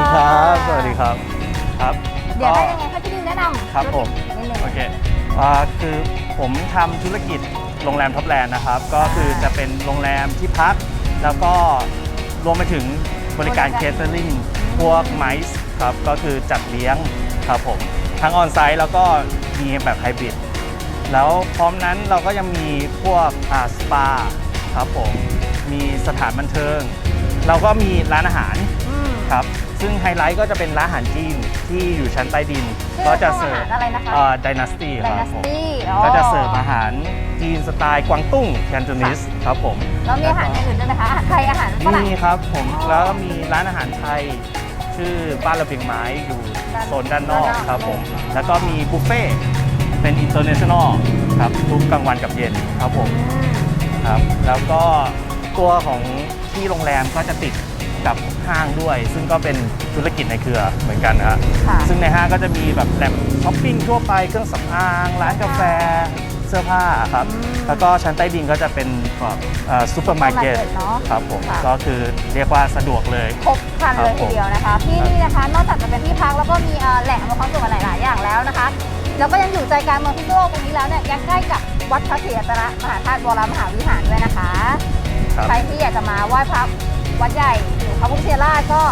ดีครับ สวัสดีครับ ครับ เดี๋ยวให้ยังไงให้พี่ดิวแนะนำครับผม นิดนึง โอเคอ่าคือผมทำธุรกิจโรงแรมท็อปแลนด์นะครับ ก็คือจะเป็นโรงแรมที่พัก แล้วก็รวมไปถึงบริการเคเ e อริงพวกไมซ์ครับ ก็คือจัดเลี้ยงครับผม ทั้งออนไซต์แล้วก็มีแบบไฮบริด แล้วพร้อมนั้นเราก็ยังมีพวกอ่าสปาครับผม มีสถานบันเทิง เราก็มีร้านอาหาร อืมครับ ซึ่งไฮไลท์ก็จะเป็นร้านอาหารจีนที่อยู่ชั้นใต้ดิน ชื่อก็จะห้องเสิร์ฟอาหารอะไรนะคะ ดินาสตี้ไดคนารับสผมตี้ก็จะเสิร์ฟอาหารจีนสไตล์กวางตุ้งแคนโตนิสครับผมแล้วมีอาหารอย่างอื่นด้วยไหมคะอาหารไทยอาหารฝรั่ง มีครับผมอ๋อแล้วก็มีร้านอาหารไทย ชื่อบ้านระเบียงไม้อยู่ด้านโซนด้านนอกด้านนอก ครับผมอ๋อแล้วก็มีบุฟเฟ่ต์เป็นอินเตอร์เนชั่นแนลครับทุกกลางวันกับเย็นครับผม อืม ครับแล้วก็ตัวของที่โรงแรมก็จะติด กับห้างด้วย ซึ่งก็เป็นธุรกิจในเครือเหมือนกันนะครับค่ะ ซึ่งในห้างก็จะมีแบบแหล่งช้อปปิ้งทั่วไปเครื่องสำอางร้านกาแฟเสื้อผ้าครับอืมแล้วก็ชั้นใต้ดินก็จะเป็นแบบซูเปอร์มาร์เก็ต supermarket เนอะครับผม ค่ะ ก็คือเรียกว่าสะดวกเลย ครบครันเลยครับผมทีเดียวนะคะ ที่นี่นะคะนอกจากจะเป็นที่พักแล้วก็มีเอ่อแหล่งอำนวยความสะดวกหลาย ๆ อย่างแล้วนะคะ แล้วก็ยังอยู่ใจกลางเมืองพิษณุโลกตรงนี้แล้วเนี่ยยังใกล้กับวัดพระศรีรัตนมหาธาตุวรมหาวิหารด้วยนะคะ ครับ ใครที่อยากจะมาไหว้พระวัดใหญ่หรือ พระพุทธชินราชก็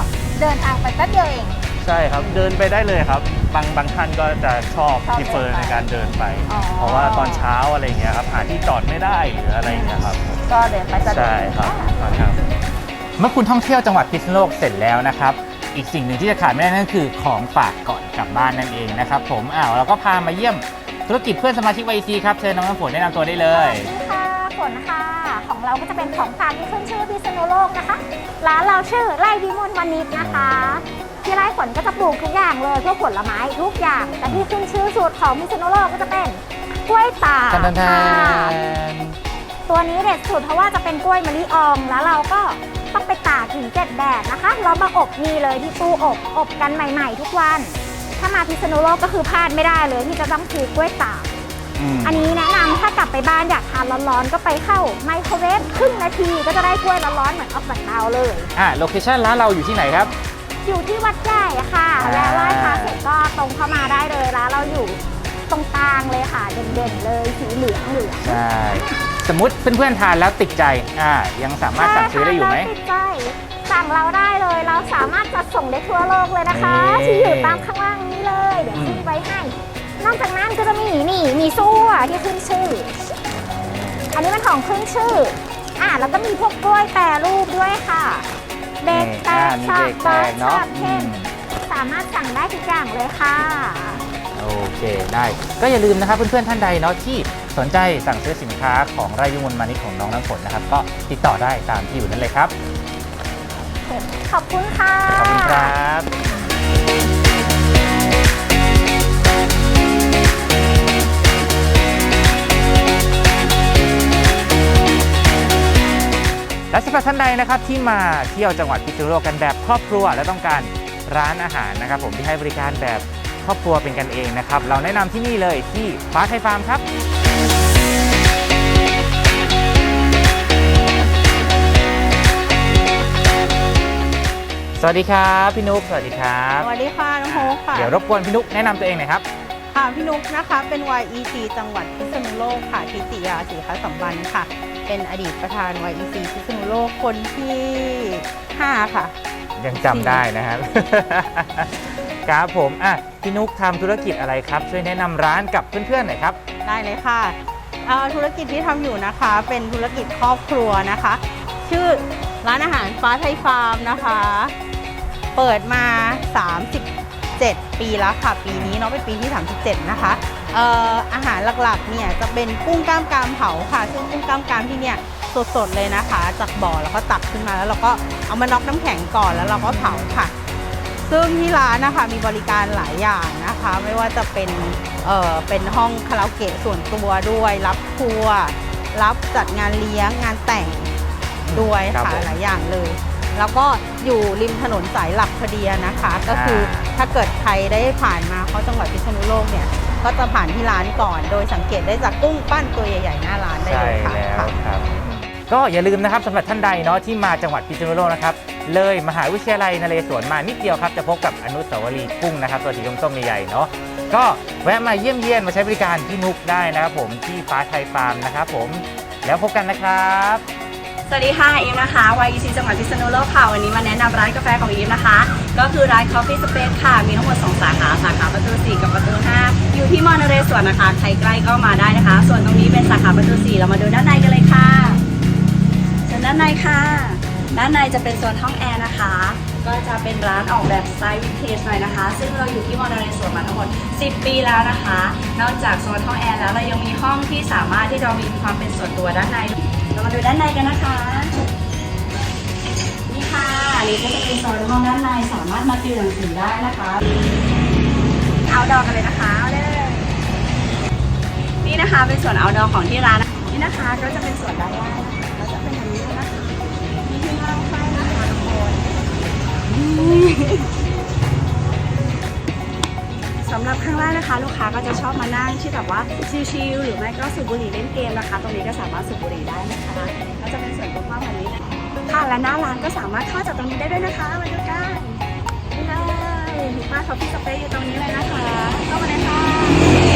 เดินทางไปแป๊บเดียวเอง ใช่ครับเดินไปได้เลยครับ บางบางท่านก็จะชอบชอบพิเฟอเดินร์ไปในการเดินไป อ๋อ เพราะว่าตอนเช้าอะไรเงี้ยครับหาที่จอดไม่ได้หรืออะไรเงี้ยครับก็เดินไปสะดวกใช่ครับครับเมื่อคุณท่องเที่ยวจังหวัดพิษณุโลกเสร็จแล้วนะครับ อีกสิ่งหนึ่งที่จะขาดไม่ได้นั่นคือของฝากก่อนกลับบ้านนั่นเองนะครับผมอ้าวเราก็พามาเยี่ยมธุรกิจเพื่อนสมาชิกวัยซีครับเชิญน้องน้ำฝนแนะนำตัวได้เลสยวัสดีค่ะฝนค่ะ ของเราก็จะเป็นของฝากที่ขึ้นชื่อพิษณุโลกนะคะ ร้านเราชื่อไร่วิมลวณิชนะคะ ที่ไร่ฝนก็จะปลูกทุกอย่างเลยพวกผลไม้ทุกอย่าง แต่ที่ขึ้นชื่อสุดของพิษณุโลกก็จะเป็นกล้วยตากทันทันทัค่ะนตัวนี้เด็ดสุดเพราะว่าจะเป็นกล้วยมะลิอองแล้วเราก็ต้องไปตากถึงเจ็ดแดดนะคะแล้วมาอบนี่เลยที่ตู้อบอบกันใหม่ ๆ ทุกวัน ถ้ามาพิษณุโลกก็คือพลาดไม่ได้เลยที่จะต้องซื้อกล้วยตาก อันนี้แนะนำถ้ากลับไปบ้านอยากทานร้อนๆ ก็ไปเข้าไมโครเวฟครึ่งนาทีก็จะได้กล้วยร้อนๆเหมือนออกจากเตาเลย อะโลเคชั่นร้านเราอยู่ที่ไหนครับ อยู่ที่วัดใหญ่อะค่ะอ่าและไหว้พระเสร็จก็ตรงเข้ามาได้เลยร้านเราอยู่ตรงกลางเลยค่ะ เด่นๆเลยสีเหลืองเหลืองใช่ สมมติเพื่อนๆทานแล้วติดใจอ่ายังสามารถสั่งซื้อได้อยู่ไหมติดใจสั่งเราได้เลยเราสามารถจัดส่งได้ทั่วโลกเลยนะคะนี่ที่อยู่ตามข้างล่างนี้เลย เดี๋ยวอืมขึ้นไว้ให้ นอกจากนั้นก็จะมีนี่มีซั่วที่ขึ้นชื่อ อันนี้เป็นของขึ้นชื่อ อ่าแล้วก็มีพวกกล้วยแปรรูปด้วยค่ะเบรกแตกมีชาเบรบกแตบากเนาะชาบเข้มอืมสามารถสั่งได้ทุกอย่างเลยค่ะ โอเคได้ก็อย่าลืมนะครับเพื่อนๆท่านใดเนาะที่สนใจสั่งซื้อสินค้าของไร่วิมลมานิชของน้องน้ำฝนนะครับ ก็ติดต่อได้ตามที่อยู่นั้นเลยครับ ขอบคุณค่ะ ขอบคุณครับ และสำหรับท่านใดนะครับที่มาเที่ยวจังหวัดพิษณุโลกกันแบบครอบครัว และต้องการร้านอาหารนะครับ ผมที่ให้บริการแบบครอบครัวเป็นกันเองนะครับ เราแนะนำที่นี่เลยที่ฟ้าไทยฟาร์มครับสวัสดีครับพี่นุ๊กสวัสดีครับ สวัสดีค่ะน้องโฮปค่ะ เดี๋ยวรบกวนพี่นุ๊กแนะนำตัวเองหน่อยครับ ค่ะพี่นุ๊กนะคะเป็น YEC จังหวัดพิษณุโลกค่ะทิติยาศรีคัสัมบันธ์ค่ะ เป็นอดีตประธาน YEC พิษณุโลกคนที่ 5 ค่ะ ยังจำได้นะครับ ครับผมอะพี่นุ๊กทำธุรกิจอะไรครับ ช่วยแนะนำร้านกับเพื่อนๆหน่อยครับ ได้เลยค่ะเอ่อธุรกิจที่ทำอยู่นะคะ เป็นธุรกิจครอบครัวนะคะ ชื่อร้านอาหารฟ้าไทยฟาร์มนะคะ เปิดมา 37 ปีแล้วค่ะ ปีนี้เนาะเป็นปีที่ 37 นะคะเอ่ออาหารหลักๆเนี่ยจะเป็นกุ้งกล้ามกรามเผาค่ะซึ่งกุ้งกล้ามกรามที่เนี่ยสดๆเลยนะคะ จากบ่อแล้วก็ตักขึ้นมาแล้วเราก็เอามาน็อกน้ำแข็งก่อนแล้วเราก็เผาค่ะ ซึ่งที่ร้านนะคะมีบริการหลายอย่างนะคะ ไม่ว่าจะเป็นเอ่อเป็นห้องคาราโอเกะส่วนตัวด้วย รับครัว รับจัดงานเลี้ยงงานแต่งด้วยครับค่ะผมหลายอย่างเลย แล้วก็อยู่ริมถนนสายหลักพอดีนะคะ ก็คืออาถ้าเกิดใครได้ผ่านมาเข้าจังหวัดพิษณุโลกเนี่ยก็จะผ่านที่ร้านก่อน โดยสังเกตได้จากกุ้งปั้นตัวใหญ่ๆหน้าร้านได้ใช่เลยค่ะแล้วค่ะครับ ก็อย่าลืมนะครับสำหรับท่านใดเนาะที่มาจังหวัดพิษณุโลกนะครับเลยมหาวิทยาลัยนเรศวรมานิดเดียวครับจะพบกับอนุสาวรีย์กุ้งนะครับตัวสีส้มๆใหญ่ๆเนาะก็แวะมาเยี่ยมเยียนมาใช้บริการพี่นุกได้นะครับผมที่ฟ้าไทยฟาร์มนะครับผมแล้วพบกันนะครับ สวัสดีค่ะอีฟนะคะ YEC จังหวัดพิษณุโลกค่ะวันนี้มาแนะนำร้านกาแฟของอีฟนะคะ ก็คือร้าน Coffee Space ค่ะ มีทั้งหมด 2 สาขา สาขาประตู 4 กับประตู 5 อยู่ที่มอนเรสวนนะคะ ใครใกล้ก็มาได้นะคะ ส่วนตรงนี้เป็นสาขาประตู 4 เรามาดูด้านในกันเลยค่ะเชิญด้านในค่ะ ด้านในจะเป็นโซนห้องแอร์นะคะ ก็จะเป็นร้านออกแบบสไตล์วินเทจหน่อยนะคะ ซึ่งเราอยู่ที่มอนเรสวนมาทั้งหมด 10 ปีแล้วนะคะ นอกจากโซนห้องแอร์แล้วเรายังมีห้องที่สามารถที่เรามีความเป็นส่วนตัวด้านใน เรามาดูด้านในกันนะคะ นี่ค่ะอันนี้ก็จะเป็นโซนห้องด้านในสามารถมาติวหนังสือได้นะคะ เอาดอกันเลยนะคะเอาเลยนี่นะคะเป็นส่วนเอาดอของที่ร้านนี่นะคะก็จะเป็นส่วนด้านล่างนะคะก็จะเป็นอย่าง สำหรับข้างล่างนะคะ ลูกค้าก็จะชอบมานั่งที่แบบว่าชิลๆหรือไม่ก็สูบบุหรี่เล่นเกมนะคะ ตรงนี้ก็สามารถสูบบุหรี่ได้นะคะก็จะเป็นส่วนกว้างแบบนี้ค่ะและหน้าร้านก็สามารถเข้าจากตรงนี้ได้ด้วยนะคะมาดูกันนี่เลยมีป้ายคอฟฟี่สเปซอยู่ตรงนี้เลยนะคะเข้ามาเลยค่ะ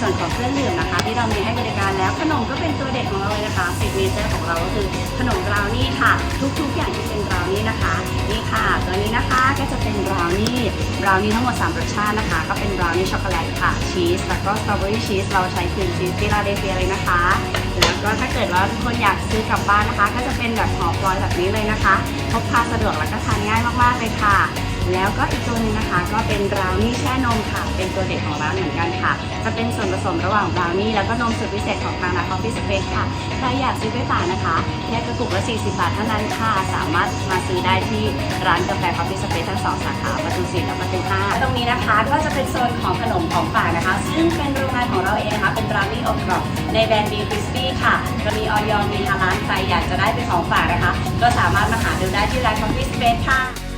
ส่วนของเครื่องดื่มนะคะ ที่เรามีให้บริการแล้วขนมก็เป็นตัวเด็ดของเราเลยนะคะซิกเนเจอร์ของเราก็คือขนมบราวนี่ค่ะ ทุกๆ อย่างที่เป็นบราวนี่นะคะนี่ค่ะ ตัวนี้นะคะก็จะเป็นบราวนี่บราวนี่ทั้งหมด3รสชาตินะคะ ก็เป็นบราวนี่ช็อกโกแลตค่ะชีสแล้วก็สตรอเบอรี่ชีสเราใช้ครีมชีสฟิลาเดลเฟียเลยนะคะแล้วก็ถ้าเกิดว่าทุกคนอยากซื้อกลับบ้านนะคะ ก็จะเป็นแบบห่อฟลอยแบบนี้เลยนะคะพกพาสะดวกแล้วก็ทานง่ายมากๆเลยค่ะ แล้วก็อีกตัวหนึงนะคะ ก็เป็นบราวนี่แช่นมค่ะ เป็นตัวเด็ดของร้านเหมือนกันค่ะ จะเป็นส่วนผสมระหว่างบราวนี่แล้วก็นมสูตรพิเศษของทางนาคอฟฟี่สเปซค่ะ ใครอยากซื้อไปฝากนะคะแค่กระปุกละ 40 บาทเท่านั้นค่ะ สามารถมาซื้อได้ที่ร้านกาแฟคอฟฟี่สเปซทั้งสองสาขาประตู4และประตู5ตรงนี้นะคะ ก็จะเป็นโซนของขนมของฝากนะคะ ซึ่งเป็นโรงงานของเราเองนะคะ เป็นบราวนี่อบกรอบในแบรนด์บีคริสปี้ค่ะก็มีออยอมีฮาลานใครอยากจะได้เป็นของฝากนะคะ ก็สามารถมาหาดูได้ที่ร้านคอฟฟี่สเปซค่ะ